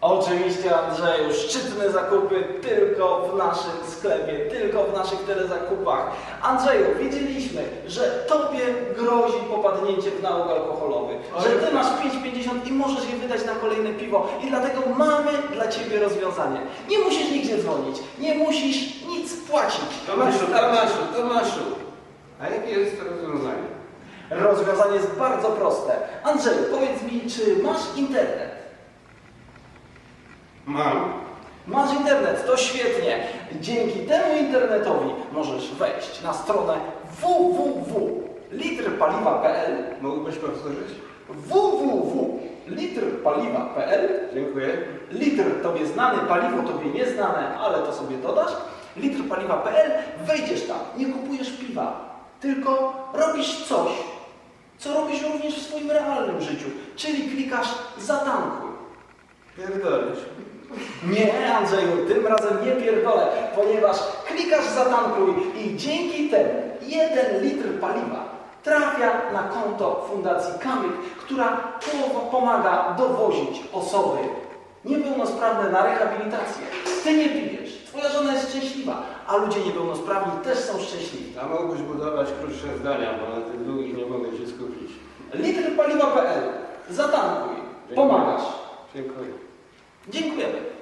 Oczywiście Andrzeju, szczytne zakupy tylko w naszym sklepie, tylko w naszych telezakupach. Andrzeju, wiedzieliśmy, że tobie grozi popadnięcie w nauk alkoholowy, że ty masz 5,50 i możesz je wydać na kolejne piwo i dlatego mamy dla ciebie rozwiązanie. Nie musisz nigdzie dzwonić, nie musisz nic płacić. Tomaszu, Tomaszu, Tomaszu. A jakie jest to rozwiązanie? Rozwiązanie jest bardzo proste. Andrzeju, powiedz mi, czy masz internet? Mam. Masz internet, to świetnie. Dzięki temu internetowi możesz wejść na stronę www.litrpaliwa.pl Mógłbyś powtórzyć? www.litrpaliwa.pl Dziękuję. Litr tobie znany, paliwo tobie nieznane, ale to sobie dodasz. Litrpaliwa.pl Wejdziesz tam, nie kupujesz piwa, tylko robisz coś, co robisz również w swoim realnym życiu, czyli klikasz zatankuj. Pierdolisz. Nie, Andrzeju, tym razem nie pierdolę, ponieważ klikasz zatankuj i dzięki temu jeden litr paliwa trafia na konto Fundacji Kamyk, która po- pomaga dowozić osoby niepełnosprawne na rehabilitację. Ty nie pijesz, twoja żona jest szczęśliwa, a ludzie niepełnosprawni też są szczęśliwi. A mógłbyś budować krótsze zdania, bo na tych długich nie mogę się skupić. Litrpaliwa.pl Zatankuj, pomagasz. Dziękuję. Dziękujemy.